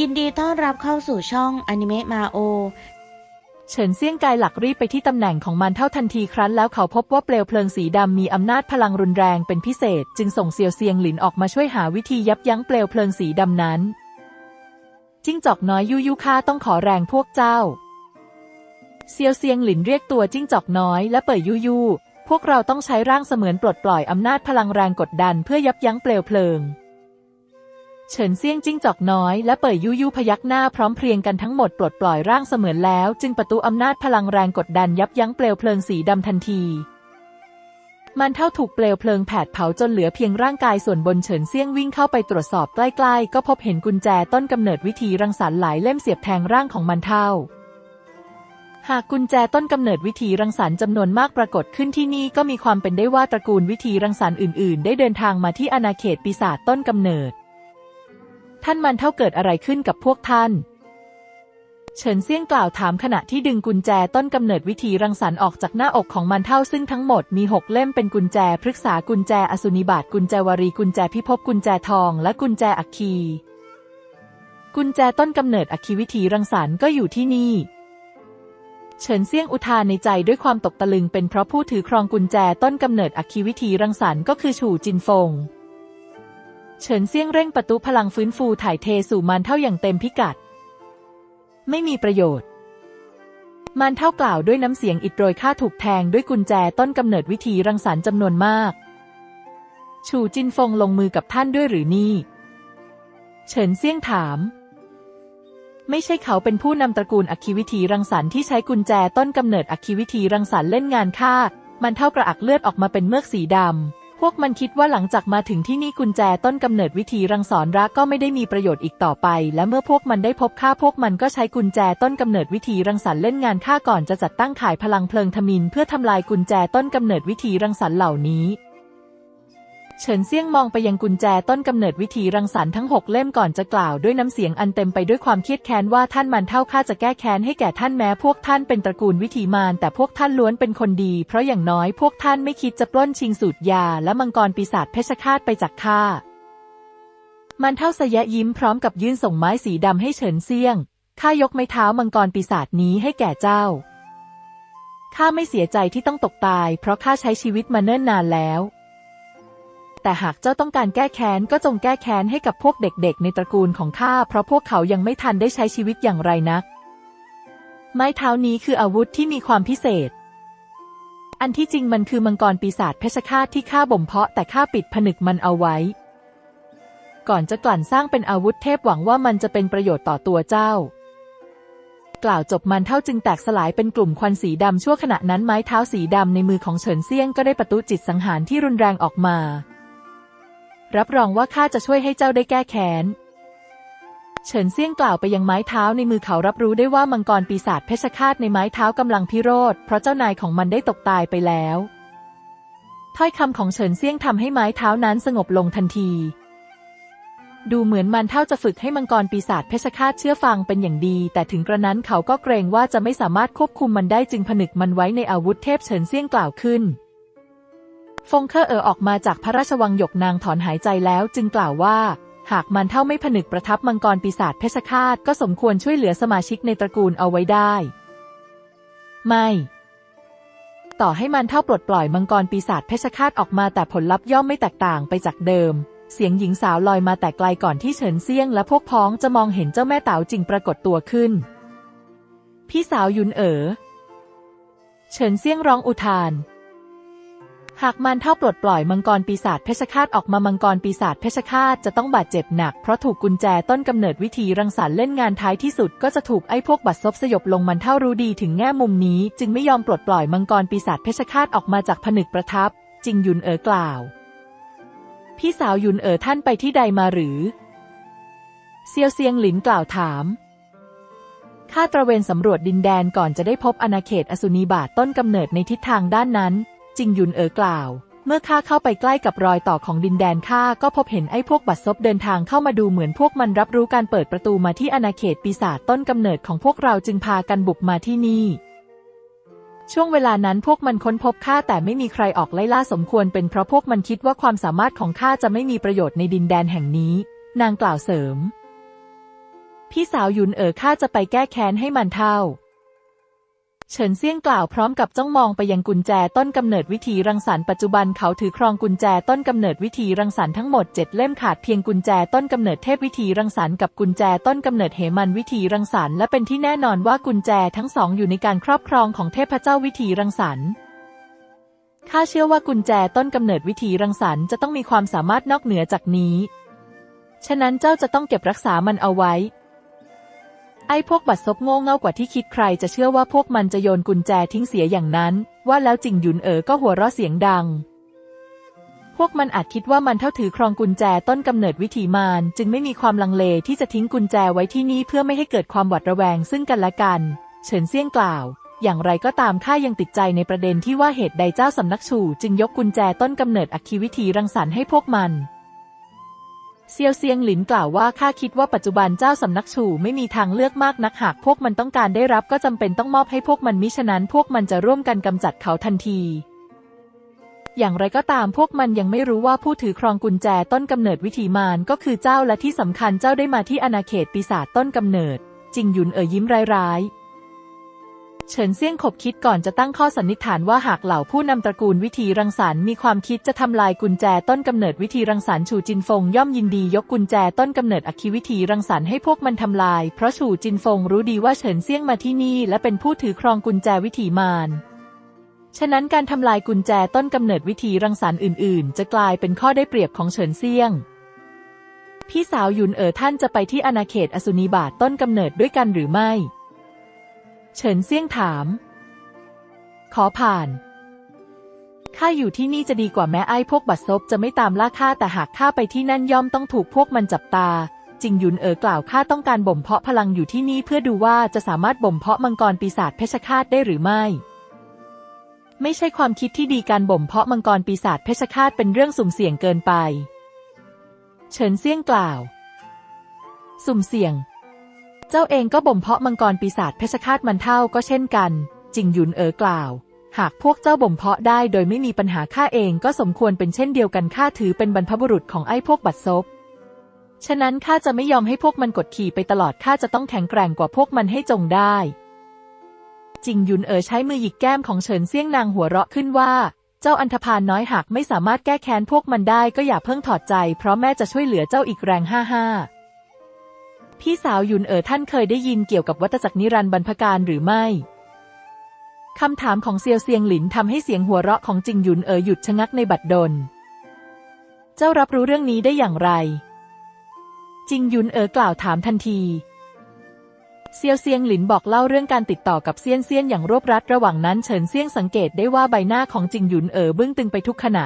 ยินดีต้อนรับเข้าสู่ช่องอนิเมะมาโอ เฉินเซี่ยงกายหลักรีบไปที่ตำแหน่งของมันเท่าทันทีครั้นแล้วเขาพบว่าเปลวเพลิงสีดำมีอำนาจพลังรุนแรงเป็นพิเศษ จึงส่งเซียวเซียงหลินออกมาช่วยหาวิธียับยั้งเปลวเพลิงสีดำนั้น จิ้งจอกน้อยยุยุค่าต้องขอแรงพวกเจ้า เซียวเซียงหลินเรียกตัวจิ้งจอกน้อยและเปิดยุยุพวกเราต้องใช้ร่างเสมือนปลดปล่อยอำนาจพลังแรงกดดันเพื่อยับยั้งเปลวเพลิง เฉินเซี่ยงจิ้งจอกน้อยและเป่ยยู่ยู่พยักหน้าพร้อมเพรียงกันทั้งหมดปลดปล่อยร่างเสมือนแล้ว จึงประตูอำนาจพลังแรงกดดันยับยั้งเปลวเพลิงสีดำทันที มันเท่าถูกเปลวเพลิงแผดเผาจนเหลือเพียงร่างกายส่วนบนเฉินเซี่ยงวิ่งเข้าไปตรวจสอบใกล้ๆ ก็พบเห็นกุญแจต้นกำเนิดวิธีรังสรรค์หลายเล่มเสียบแทงร่างของมันเท่าหากกุญแจต้นกำเนิดวิธีรังสรรค์จำนวนมากปรากฏขึ้นที่นี่ก็มีความเป็นได้ว่าตระกูลวิธีรังสรรค์อื่นๆ ได้เดินทางมาที่อาณาเขตปีศาจต้นกำเนิด ท่านมันเท่าเกิดอะไรขึ้นกับพวกท่าน เฉินเซี่ยงกล่าวถามขณะที่ดึงกุญแจต้นกำเนิดวิธีรังสรรค์ออกจากหน้าอกของมันเท่าซึ่งทั้งหมดมีหกเล่มเป็นกุญแจพฤกษากุญแจอสุนิบาตกุญแจวารีกุญแจพิภพกุญแจทอง และกุญแจอัคคีกุญแจต้นกำเนิดอัคคีวิธีรังสรรค์ก็อยู่ที่นี่เฉินเซี่ยงอุทานในใจด้วยความตกตะลึงเป็นเพราะผู้ถือครองกุญแจต้นกำเนิดอัคคีวิธีรังสรรค์ก็คือฉู่จินฟง เฉินเซี่ยงเร่งประตูพลังฟื้นฟูถ่ายเทสู่มันเท่าอย่างเต็มพิกัด ไม่มีประโยชน์ มันเท่ากล่าวด้วยน้ำเสียงอิดโรยข้าถูกแทงด้วยกุญแจต้นกำเนิดวิธีรังสรรค์จำนวนมากฉู่จินฟงลงมือกับท่านด้วยหรือนี่ เฉินเซี่ยงถาม ไม่ใช่เขาเป็นผู้นำตระกูลอัคคีวิธีรังสรรค์ที่ใช้กุญแจต้นกำเนิดอัคคีวิธีรังสรรค์เล่นงานฆ่ามันเท่ากระอักเลือดออกมาเป็นเมือกสีดำ พวกมันคิดว่าหลังจากมาถึงที่นี่กุญแจต้นกำเนิดวิธีรังสรรค์รักก็ไม่ได้มีประโยชน์อีกต่อไป และเมื่อพวกมันได้พบฆ่าพวกมันก็ใช้กุญแจต้นกำเนิดวิธีรังสรรค์เล่นงานฆ่าก่อนจะจัดตั้งขายพลังเพลิงทมิน เพื่อทำลายกุญแจต้นกำเนิดวิธีรังสรรค์เหล่านี้ เฉินเซี่ยงมองไปยังกุญแจต้นกำเนิดวิธีรังสรรค์ทั้งหกเล่มก่อนจะกล่าวด้วยน้ำเสียงอันเต็มไปด้วยความเครียดแค้นว่าท่านมันเท่าข้าจะแก้แค้นให้แก่ท่านแม้พวกท่านเป็นตระกูลวิธีมารแต่พวกท่านล้วนเป็นคนดี เพราะอย่างน้อยพวกท่านไม่คิดจะปล้นชิงสูตรยา และมังกรปีศาจเพชฌฆาตไปจากข้ามันเท่าสยะยิ้มพร้อมกับยื่นส่งไม้สีดำให้เฉินเซี่ยงข้ายกไม้เท้ามังกรปีศาจนี้ให้แก่เจ้าข้าไม่เสียใจที่ต้องตกตาย เพราะข้าใช้ชีวิตมาเนิ่นนานแล้ว แต่หากเจ้าต้องการแก้แค้นก็จงแก้แค้นให้กับพวกเด็กๆ ในตระกูลของข้าเพราะพวกเขายังไม่ทันได้ใช้ชีวิตอย่างไรนัก ไม้เท้านี้คืออาวุธที่มีความพิเศษ อันที่จริงมันคือมังกรปีศาจเพชฌฆาตที่ข้าบ่มเพาะแต่ข้าปิดผนึกมันเอาไว้ ก่อนจะกลั่นสร้างเป็นอาวุธเทพหวังว่ามันจะเป็นประโยชน์ต่อตัวเจ้า กล่าวจบมันเท่าจึงแตกสลายเป็นกลุ่มควันสีดำชั่วขณะนั้นไม้เท้าสีดำในมือของเฉินเซียงก็ได้ประตุจิตสังหารที่รุนแรงออกมา รับรองว่าข้าจะช่วยให้เจ้าได้แก้แค้น เฉินเซี่ยงกล่าวไปยังไม้เท้าในมือเขารับรู้ได้ว่ามังกรปีศาจเพชฌฆาตในไม้เท้ากำลังพิโรธเพราะเจ้านายของมันได้ตกตายไปแล้ว ถ้อยคำของเฉินเซี่ยงทำให้ไม้เท้านั้นสงบลงทันที ดูเหมือนมันเท่าจะฝึกให้มังกรปีศาจเพชฌฆาตเชื่อฟังเป็นอย่างดี แต่ถึงกระนั้นเขาก็เกรงว่าจะไม่สามารถควบคุมมันได้จึงผนึกมันไว้ในอาวุธเทพเฉินเซี่ยงกล่าวขึ้น ฟงเคอร์เออออกมาจากพระราชวังหยกนางถอนหายใจแล้วจึงกล่าวว่า หากมันเท่าไม่ผนึกประทับมังกรปีศาจเพชฌฆาตก็สมควรช่วยเหลือสมาชิกในตระกูลเอาไว้ได้ ไม่ ต่อให้มันเท่าปลดปล่อยมังกรปีศาจเพชฌฆาตออกมาแต่ผลลัพธ์ย่อมไม่แตกต่างไปจากเดิม เสียงหญิงสาวลอยมาแต่ไกลก่อนที่เฉินเซียงและพวกพ้องจะมองเห็นเจ้าแม่เต๋าจริงปรากฏตัวขึ้น พี่สาวยุนเอ๋อเฉินเซียงร้องอุทาน หากมันเท่าปลดปล่อยมังกรปีศาจเพชฌฆาตออกมามังกรปีศาจเพชฌฆาตจะต้องบาดเจ็บหนักเพราะถูกกุญแจต้นกำเนิดวิธีรังสรรค์เล่นงานท้ายที่สุดก็จะถูกไอ้พวกบัดซบสยบลงมันเท่ารู้ดีถึงแง่มุมนี้ จึงไม่ยอมปลดปล่อยมังกรปีศาจเพชฌฆาตออกมาจากผนึกประทับ จิงยุนเอ๋อกล่าว พี่สาวยุนเอ๋อท่านไปที่ใดมาหรือเซียวเซียงหลินกล่าวถามข้าตระเวนสำรวจดินแดนก่อนจะได้พบอาณาเขตอสุนีบาตต้นกำเนิดในทิศทางด้านนั้น จริงยุนเอ๋อกล่าว เมื่อข้าเข้าไปใกล้กับรอยต่อของดินแดนข้าก็พบเห็นไอ้พวกบัดซบเดินทางเข้ามาดูเหมือนพวกมันรับรู้การเปิดประตูมาที่อาณาเขตปีศาจต้นกำเนิดของพวกเราจึงพากันบุกมาที่นี่ ช่วงเวลานั้นพวกมันค้นพบข้าแต่ไม่มีใครออกไล่ล่าสมควรเป็นเพราะพวกมันคิดว่าความสามารถของข้าจะไม่มีประโยชน์ในดินแดนแห่งนี้ นางกล่าวเสริม พี่สาวยุนเอ๋อข้าจะไปแก้แค้นให้มันเท่า เฉินเซี่ยงกล่าวพร้อมกับจ้องมองไปยังกุญแจต้นกำเนิดวิธีรังสรรค์ปัจจุบันเขาถือครองกุญแจต้นกำเนิดวิธีรังสรรค์ทั้งหมดเจ็ดเล่มขาดเพียงกุญแจต้นกำเนิดเทพวิธีรังสรรค์กับกุญแจต้นกำเนิดเหมันวิธีรังสรรค์และเป็นที่แน่นอนว่ากุญแจทั้งสองอยู่ในการครอบครองของเทพเจ้าวิธีรังสรรค์ข้าเชื่อว่ากุญแจต้นกำเนิดวิธีรังสรรค์จะต้องมีความสามารถนอกเหนือจากนี้ ฉะนั้นเจ้าจะต้องเก็บรักษามันเอาไว้ ไอ้พวกบัดซบโง่เง่ากว่าที่คิดใครจะเชื่อว่าพวกมันจะโยนกุญแจทิ้งเสียอย่างนั้น ว่าแล้วจิงหยุนเอ๋อก็หัวเราะเสียงดัง พวกมันอาจคิดว่ามันเท่าถือครองกุญแจต้นกำเนิดวิถีมารจึงไม่มีความลังเลที่จะทิ้งกุญแจไว้ที่นี่เพื่อไม่ให้เกิดความหวาดระแวงซึ่งกันและกัน เฉินเซี่ยงกล่าว อย่างไรก็ตามข้ายังติดใจในประเด็นที่ว่าเหตุใดเจ้าสำนักฉู่จึงยกกุญแจต้นกำเนิดอัคคีวิธีรังสรรค์ให้พวกมัน เซียวเซียงหลินกล่าวว่าข้าคิดว่าปัจจุบันเจ้าสำนักฉู่ไม่มีทางเลือกมากนักหากพวกมันต้องการได้รับก็จำเป็นต้องมอบให้พวกมันมิฉะนั้นพวกมันจะร่วมกันกำจัดเขาทันที อย่างไรก็ตามพวกมันยังไม่รู้ว่าผู้ถือครองกุญแจต้นกำเนิดวิถีมารก็คือเจ้าและที่สำคัญเจ้าได้มาที่อาณาเขตปีศาจต้นกำเนิด จิงหยุนเอ่ยยิ้มร้ายๆ เฉินเซี่ยงขบคิดก่อนจะตั้งข้อสันนิษฐานว่าหากเหล่าผู้นำตระกูลวิธีรังสรรค์มีความคิดจะทำลายกุญแจต้นกำเนิดวิธีรังสรรค์ฉูจินฟงย่อมยินดียกกุญแจต้นกำเนิดอคคีวิธีรังสรรค์ให้พวกมันทำลาย เพราะฉูจินฟงรู้ดีว่าเฉินเซี่ยงมาที่นี่ และเป็นผู้ถือครองกุญแจวิถีมารฉะนั้นการทำลายกุญแจต้นกำเนิดวิธีรังสรรค์อื่น ๆ จะกลายเป็นข้อได้เปรียบของเฉินเซี่ยง พี่สาวหยุนเอ๋อท่านจะไปที่อาณาเขตอสุนีบาทต้นกำเนิดด้วยกันหรือไม่ เฉินเซี่ยงถาม ขอผ่านข้าอยู่ที่นี่จะดีกว่าแม้ไอ้พวกบัดซบจะไม่ตามล่าข้าแต่หากข้าไปที่นั่นย่อมต้องถูกพวกมันจับตา จิงหยุนเอ๋อกล่าวข้าต้องการบ่มเพาะพลังอยู่ที่นี่เพื่อดูว่าจะสามารถบ่มเพาะมังกรปีศาจเพชฌฆาตได้หรือไม่ ไม่ใช่ความคิดที่ดีการบ่มเพาะมังกรปีศาจเพชฌฆาตเป็นเรื่องสุ่มเสี่ยงเกินไป เฉินเซี่ยงกล่าว สุ่มเสี่ยง เจ้าเองก็บ่มเพาะมังกรปีศาจเพชฌฆาตมันเท่าก็เช่นกัน จิงหยุนเอ๋อกล่าว หากพวกเจ้าบ่มเพาะได้โดยไม่มีปัญหาข้าเองก็สมควรเป็นเช่นเดียวกันข้าถือเป็นบรรพบุรุษของไอ้พวกบัดซบฉะนั้นข้าจะไม่ยอมให้พวกมันกดขี่ไปตลอดข้าจะต้องแข็งแกร่งกว่าพวกมันให้จงได้จิงหยุนเอ๋อใช้มือหยิกแก้มของเฉินเซี่ยงนางหัวเราะขึ้นว่า เจ้าอันธพาลน้อยหากไม่สามารถแก้แค้นพวกมันได้ก็อย่าเพิ่งถอดใจ เพราะแม่จะช่วยเหลือเจ้าอีกแรงห้าห้า พี่สาวยุนเอ๋อท่านเคยได้ยินเกี่ยวกับวัฏจักรนิรันดร์บรรพการหรือไม่คำถามของเซียวเซียงหลินทำให้เสียงหัวเราะของจิงหยุนเอ๋อหยุดชะงักในบัดดล เจ้ารับรู้เรื่องนี้ได้อย่างไร จิงหยุนเอ๋อกล่าวถามทันที เซียวเซียงหลินบอกเล่าเรื่องการติดต่อกับเซียนเซียนอย่างรวบรัดระหว่างนั้นเฉินเซียงสังเกตได้ว่าใบหน้าของจิงหยุนเอ๋อบึ้งตึงไปทุกขณะ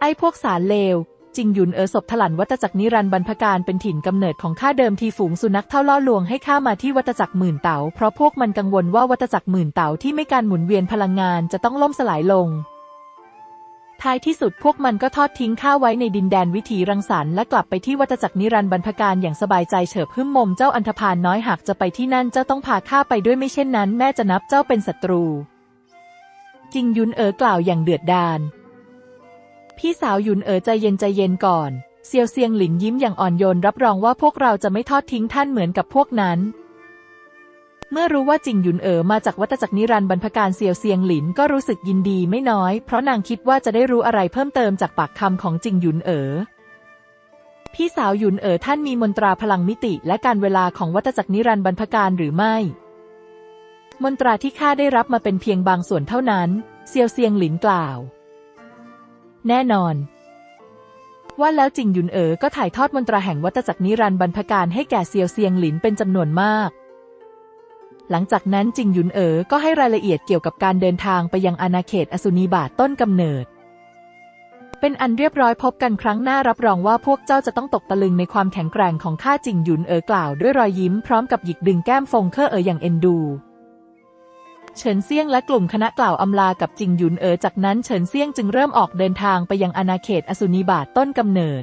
ไอ้พวกสารเลว จิงหยุนเอ๋อศพถลันวัตจักรนิรันดร์บรรพการเป็นถิ่นกำเนิดของข้าเดิมทีฝูงสุนัขเท่าล่อลวงให้ข้ามาที่วัตจักรหมื่นเต๋าเพราะพวกมันกังวลว่าวัตจักรหมื่นเต๋าที่ไม่การหมุนเวียนพลังงานจะต้องล่มสลายลง ท้ายที่สุดพวกมันก็ทอดทิ้งข้าไว้ในดินแดนวิถีรังสรรค์และกลับไปที่วัตจักรนิรันดร์บรรพการอย่างสบายใจเฉิบหึ่มมมเจ้าอันธพาลน้อยหากจะไปที่นั่นเจ้าต้องพาข้าไปด้วยไม่เช่นนั้น แม่จะนับเจ้าเป็นศัตรูจิงยุนเอ๋อกล่าวอย่างเดือดดาล พี่สาวหยุนเอ๋อใจเย็นใจเย็นก่อน เซียวเซียงหลินยิ้มอย่างอ่อนโยนรับรองว่าพวกเราจะไม่ทอดทิ้งท่านเหมือนกับพวกนั้น เมื่อรู้ว่าจิงหยุนเอ๋อมาจากวัตจักรนิรันดร์บรรพการเซียวเซียงหลินก็รู้สึกยินดีไม่น้อย เพราะนางคิดว่าจะได้รู้อะไรเพิ่มเติมจากปากคำของจิงหยุนเอ๋อพี่สาวหยุนเอ๋อท่านมีมนตราพลังมิติและการเวลาของวัตจักรนิรันดร์บรรพการหรือไม่ มนตราที่ข้าได้รับมาเป็นเพียงบางส่วนเท่านั้น เซียวเซียงหลินกล่าว แน่นอน ว่าแล้วจิงหยุนเอ๋อก็ถ่ายทอดมนตราแห่งวัตจักรนิรันดร์บรรพการให้แก่เซียวเซียงหลินเป็นจำนวนมาก หลังจากนั้นจิงหยุนเอ๋อก็ให้รายละเอียดเกี่ยวกับการเดินทางไปยังอาณาเขตอสุนีบาทต้นกำเนิด เป็นอันเรียบร้อยพบกันครั้งหน้ารับรองว่าพวกเจ้าจะต้องตกตะลึงในความแข็งแกร่งของข้าจิงหยุนเอ๋อกล่าวด้วยรอยยิ้มพร้อมกับหยิกดึงแก้มฟงเคอเอ๋ออย่างเอ็นดู เฉินเซียงและกลุ่มคณะกล่าวอำลากับจิงหยุนเอ๋อจากนั้นเฉินเซียงจึงเริ่มออกเดินทางไปยังอาณาเขตอสุนีบาทต้นกำเนิด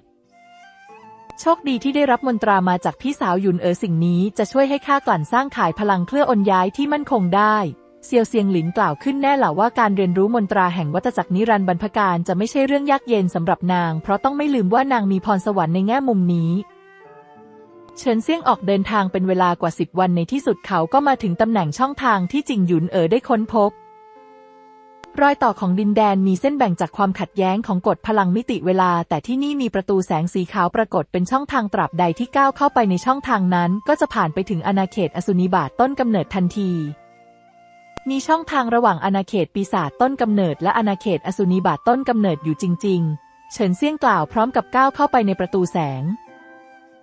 โชคดีที่ได้รับมนตรามาจากพี่สาวหยุนเอ๋อสิ่งนี้จะช่วยให้ข้ากลั่นสร้างขายพลังเคลื่ออนย้ายที่มั่นคงได้เซียวเซียงหลินกล่าวขึ้นแน่แหละว่าการเรียนรู้มนตราแห่งวัตจักรนิรันดร์บรรพการจะไม่ใช่เรื่องยากเย็นสำหรับนาง เพราะต้องไม่ลืมว่านางมีพรสวรรค์ในแง่มุมนี้ เฉินเซี่ยงออกเดินทางเป็นเวลากว่าสิบวันในที่สุดเขาก็มาถึงตำแหน่งช่องทางที่จิงหยุนเอ๋อได้ค้นพบ รอยต่อของดินแดนมีเส้นแบ่งจากความขัดแย้งของกฎพลังมิติเวลา แต่ที่นี่มีประตูแสงสีขาวปรากฏเป็นช่องทางตราบใดที่ก้าวเข้าไปในช่องทางนั้น ก็จะผ่านไปถึงอาณาเขตอสุนิบาตต้นกำเนิดทันทีมีช่องทางระหว่างอาณาเขตปีศาจต้นกำเนิด และอาณาเขตอสุนิบาตต้นกำเนิดอยู่จริง ๆ เฉินเซี่ยงกล่าวพร้อมกับก้าวเข้าไปในประตูแสง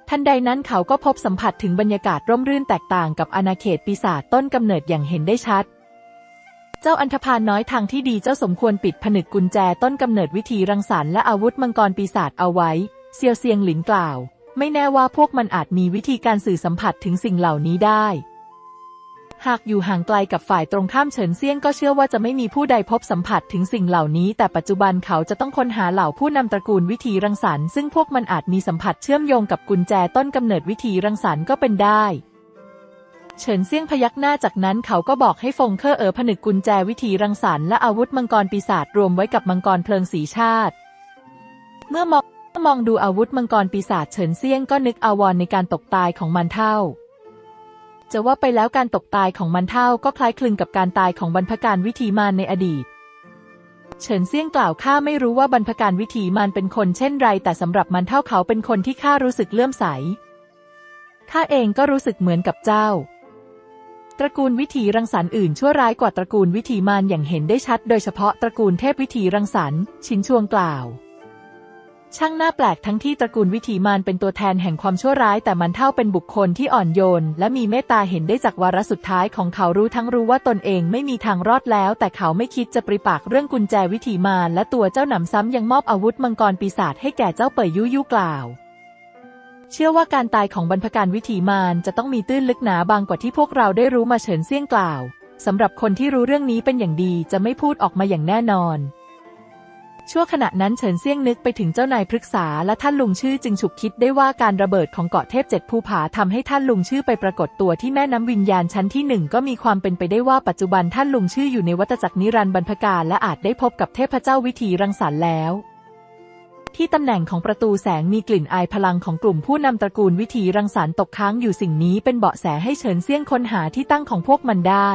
ทันใดนั้นเขาก็พบสัมผัสถึงบรรยากาศร่มรื่นแตกต่างกับอาณาเขตปีศาจต้นกำเนิดอย่างเห็นได้ชัด เจ้าอันธพาลน้อยทางที่ดีเจ้าสมควรปิดผนึกกุญแจต้นกำเนิดวิธีรังสรรค์และอาวุธมังกรปีศาจเอาไว้ เซียวเซียงหลินกล่าว ไม่แน่ว่าพวกมันอาจมีวิธีการสื่อสัมผัสถึงสิ่งเหล่านี้ได้ หากอยู่ห่างไกลกับฝ่ายตรงข้ามเฉินเซียงก็เชื่อว่าจะไม่มีผู้ใดพบสัมผัสถึงสิ่งเหล่านี้ แต่ปัจจุบันเขาจะต้องค้นหาเหล่าผู้นำตระกูลวิธีรังสรรค์ซึ่งพวกมันอาจมีสัมผัสเชื่อมโยงกับกุญแจต้นกำเนิดวิธีรังสรรค์ก็เป็นได้เฉินเซี่ยงพยักหน้าจากนั้นเขาก็บอกให้ฟงเคอร์เอ๋อผนึกกุญแจวิธีรังสรรค์และอาวุธมังกรปีศาจรวมไว้กับมังกรเพลิงสีชาติ เมื่อมองมองดูอาวุธมังกรปีศาจเฉินเซี่ยงก็นึกอาวรในการตกตายของมันเท่า จะว่าไปแล้วการตกตายของมันเท่าก็คล้ายคลึงกับการตายของบรรพการวิธีมารในอดีต เฉินเซี่ยงกล่าวข้าไม่รู้ว่าบรรพการวิธีมารเป็นคนเช่นไร แต่สำหรับมันเท่าเขาเป็นคนที่ข้ารู้สึกเลื่อมใส ข้าเองก็รู้สึกเหมือนกับเจ้า ตระกูลวิถีรังสรรค์อื่นชั่วร้ายกว่าตระกูลวิถีมารอย่างเห็นได้ชัด โดยเฉพาะตระกูลเทพวิถีรังสรรค์ชินชวงกล่าว ช่างน่าแปลกทั้งที่ตระกูลวิถีมารเป็นตัวแทนแห่งความชั่วร้ายแต่มันเท่าเป็นบุคคลที่อ่อนโยน และมีเมตตาเห็นได้จากวาระสุดท้ายของเขารู้ทั้งรู้ว่าตนเองไม่มีทางรอดแล้ว แต่เขาไม่คิดจะปริปากเรื่องกุญแจวิถีมารและตัวเจ้าหนำซ้ำยังมอบอาวุธมังกรปีศาจให้แก่เจ้าเป่ยยุยุกล่าว เชื่อว่าการตายของบรรพการวิถีมารจะต้องมีตื้นลึกหนาบางกว่าที่พวกเราได้รู้มาเฉินเซี่ยงกล่าวสำหรับคนที่รู้เรื่องนี้เป็นอย่างดีจะไม่พูดออกมาอย่างแน่นอน ชั่วขณะนั้นเฉินเซี่ยงนึกไปถึงเจ้านายพฤกษาและท่านลุงชื่อจึงฉุกคิดได้ว่าการระเบิดของเกาะเทพเจ็ดภูผาทำให้ท่านลุงชื่อไปปรากฏตัวที่แม่น้ำวิญญาณชั้นที่หนึ่งก็มีความเป็นไปได้ว่าปัจจุบันท่านลุงชื่ออยู่ในวัฏจักรนิรันดร์บรรพการและอาจได้พบกับเทพเจ้าวิธีรังสรรค์แล้วที่ตำแหน่งของประตูแสงมีกลิ่นอายพลังของกลุ่มผู้นำตระกูลวิธีรังสรรค์ตกค้างอยู่สิ่งนี้เป็นเบาะแสให้เฉินเซี่ยงค้นหาที่ตั้งของพวกมันได้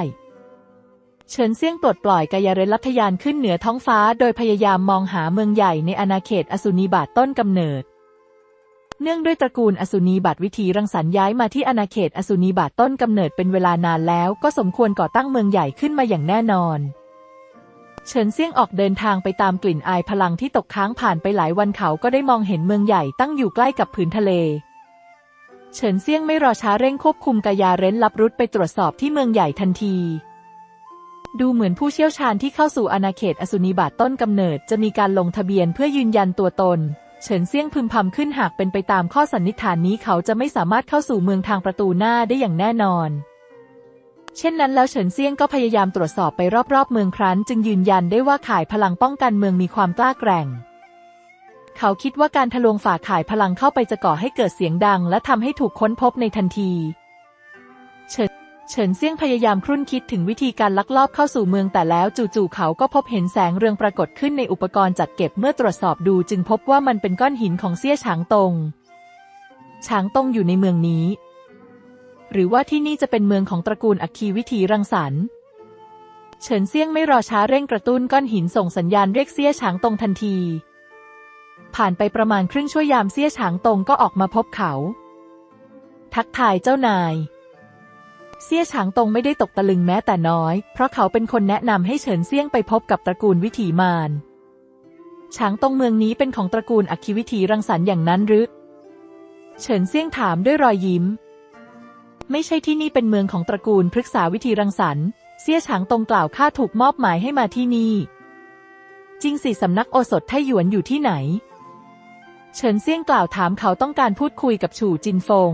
เฉินเซี่ยงปลดปล่อยกายเรนลัทยานขึ้นเหนือท้องฟ้า โดยพยายามมองหาเมืองใหญ่ในอาณาเขตอสุนีบาตต้นกำเนิด เนื่องด้วยตระกูลอสุนีบัตวิธีรังสรรค์ย้ายมาที่อาณาเขตอสุนีบาตต้นกำเนิดเป็นเวลานานแล้วก็สมควรก่อตั้งเมืองใหญ่ขึ้นมาอย่างแน่นอนเฉินเซี่ยงออกเดินทางไปตามกลิ่นอายพลังที่ตกค้างผ่านไปหลายวันเขาก็ได้มองเห็นเมืองใหญ่ตั้งอยู่ใกล้กับผืนทะเล เฉินเซี่ยงไม่รอช้าเร่งควบคุมกายาเร้นลับรุดไปตรวจสอบที่เมืองใหญ่ทันที ดูเหมือนผู้เชี่ยวชาญที่เข้าสู่อาณาเขตอสุนิบาตต้นกำเนิด จะมีการลงทะเบียนเพื่อยืนยันตัวตน เฉินเซี่ยงพึมพำขึ้นหากเป็นไปตามข้อสันนิษฐานนี้เขาจะไม่สามารถเข้าสู่เมืองทางประตูหน้าได้อย่างแน่นอน เช่นนั้นแล้วเฉินเซี่ยงก็พยายามตรวจสอบไปรอบๆ เมืองครั้น จึงยืนยันได้ว่าข่ายพลังป้องกันเมืองมีความกล้าแกร่ง เขาคิดว่าการทะลวงฝ่าข่ายพลังเข้าไปจะก่อให้เกิดเสียงดัง และทำให้ถูกค้นพบในทันที เฉินเซี่ยงพยายามครุ่นคิดถึงวิธีการลักลอบเข้าสู่เมืองแต่แล้วจู่ๆเขาก็พบเห็นแสงเรืองปรากฏขึ้นในอุปกรณ์จัดเก็บเมื่อตรวจสอบดูจึงพบว่ามันเป็นก้อนหินของเซี่ยฉางตงฉางตงอยู่ในเมืองนี้ หรือว่าที่นี่จะเป็นเมืองของตระกูลอัคคีวิธีรังสรรค์เฉินเซี่ยงไม่รอช้าเร่งกระตุ้นก้อนหินส่งสัญญาณเรียกเซี่ยฉางตงทันที ผ่านไปประมาณครึ่งชั่วยามเซี่ยฉางตงก็ออกมาพบเขา ทักทายเจ้านาย เซี่ยฉางตงไม่ได้ตกตะลึงแม้แต่น้อย เพราะเขาเป็นคนแนะนำให้เฉินเซี่ยงไปพบกับตระกูลวิถีมารฉางตงเมืองนี้เป็นของตระกูลอัคคีวิถีรังสรรค์อย่างนั้นหรือ เฉินเซี่ยงถามด้วยรอยยิ้ม ไม่ใช่ที่นี่เป็นเมืองของตระกูลพฤกษาวิธีรังสรรค์ เซี่ยฉางตงกล่าวข้าถูกมอบหมายให้มาที่นี่ จริงสิสำนักโอสถไทหยวนอยู่ที่ไหน เฉินเซี่ยงกล่าวถามเขาต้องการพูดคุยกับฉู่จินฟง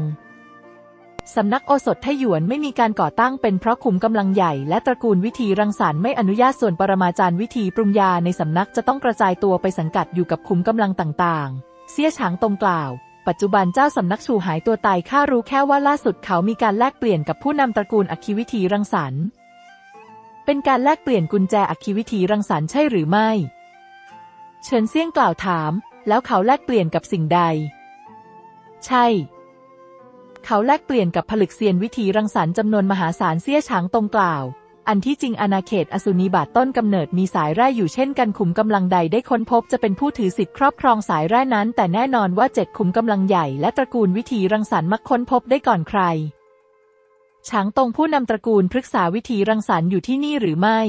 สำนักโอสถไทหยวนไม่มีการก่อตั้งเป็นเพราะขุมกำลังใหญ่และตระกูลวิธีรังสรรค์ไม่อนุญาตส่วนปรมาจารย์วิธีปรุงยาในสำนักจะต้องกระจายตัวไปสังกัดอยู่กับขุมกำลังต่างๆเซี่ยฉางตงกล่าว ปัจจุบันเจ้าสำนักชูหายตัวตายข้ารู้แค่ว่าล่าสุดเขามีการแลกเปลี่ยนกับผู้นำตระกูลอคีวิธีรังสรรค์ เป็นการแลกเปลี่ยนกุญแจอคีวิธีรังสรรค์ใช่หรือไม่ เฉินเซี่ยงกล่าวถาม แล้วเขาแลกเปลี่ยนกับสิ่งใด ใช่ เขาแลกเปลี่ยนกับผลึกเซียนวิธีรังสรรค์จำนวนมหาศาลเสี้ยฉางตรงกล่าว อันที่จริงอาณาเขตอสุนีบาตต้นกำเนิดมีสายแร่อยู่เช่นกันขุมกำลังใดได้ค้นพบจะเป็นผู้ถือสิทธิ์ครอบครองสายแร่นั้น แต่แน่นอนว่าเจ็ดขุมกำลังใหญ่และตระกูลวิธีรังสรรค์มักค้นพบได้ก่อนใครฉางตรงผู้นำตระกูลพฤกษาวิธีรังสรรค์อยู่ที่นี่หรือไม่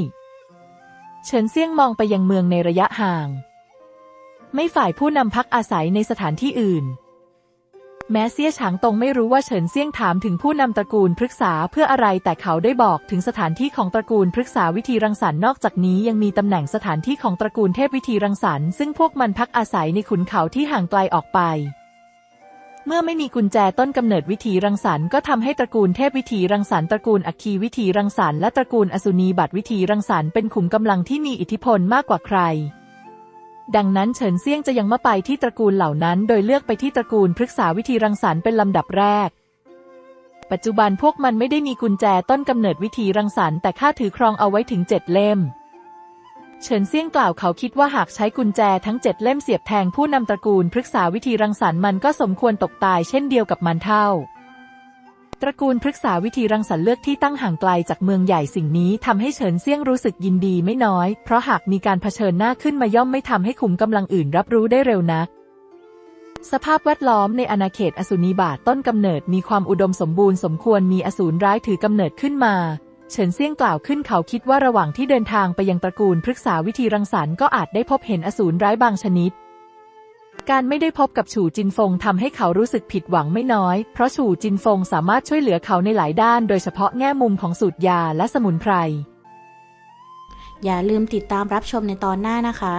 เฉินเซี่ยงมองไปยังเมืองในระยะห่าง ไม่ฝ่ายผู้นำพักอาศัยในสถานที่อื่น แม้เซี่ยฉางตงไม่รู้ว่าเฉินเซี่ยงถามถึงผู้นำตระกูลพฤกษาเพื่ออะไรแต่เขาได้บอกถึงสถานที่ของตระกูลพฤกษาวิธีรังสรรค์นอกจากนี้ยังมีตำแหน่งสถานที่ของตระกูลเทพวิธีรังสรรค์ซึ่งพวกมันพักอาศัยในขุนเขาที่ห่างไกลออกไป เมื่อไม่มีกุญแจต้นกำเนิดวิธีรังสรรค์ก็ทำให้ตระกูลเทพวิธีรังสรรค์ตระกูลอัคคีวิธีรังสรรค์และตระกูลอสุนีบัตวิธีรังสรรค์เป็นขุมกำลังที่มีอิทธิพลมากกว่าใคร ดังนั้นเฉินเซี่ยงจะยังม่ไปที่ตระกูลเหล่านั้น โดยเลือกไปที่ตระกูลพฤกษาวิธีรังสรรค์เป็นลำดับแรก ปัจจุบันพวกมันไม่ได้มีกุญแจต้นกำเนิดวิธีรังสรรค์แต่ข้าถือครองเอาไว้ถึงเจ็ดเล่ม เฉินเซี่ยงกล่าวเขาคิดว่าหากใช้กุญแจทั้งเจ็ดเล่มเสียบแทงผู้นำตระกูลพฤกษาวิธีรังสรรค์มันก็สมควรตกตายเช่นเดียวกับมันเท่า ตระกูลพฤกษาวิธีรังสรรค์เลือกที่ตั้งห่างไกลจากเมืองใหญ่สิ่งนี้ทำให้เฉินเซี่ยงรู้สึกยินดีไม่น้อย เพราะหากมีการเผชิญหน้าขึ้นมาย่อมไม่ทำให้ขุมกำลังอื่นรับรู้ได้เร็วนัก สภาพแวดล้อมในอาณาเขตอสุนีบาตต้นกำเนิดมีความอุดมสมบูรณ์สมควรมีอสูรร้ายถือกำเนิดขึ้นมา เฉินเซี่ยงกล่าวขึ้นเขาคิดว่าระหว่างที่เดินทางไปยังตระกูลพฤกษาวิธีรังสรรค์ก็อาจได้พบเห็นอสูรร้ายบางชนิด การไม่ได้พบกับฉู่จินฟงทำให้เขารู้สึกผิดหวังไม่น้อย เพราะฉู่จินฟงสามารถช่วยเหลือเขาในหลายด้าน โดยเฉพาะแง่มุมของสูตรยาและสมุนไพร อย่าลืมติดตามรับชมในตอนหน้านะคะ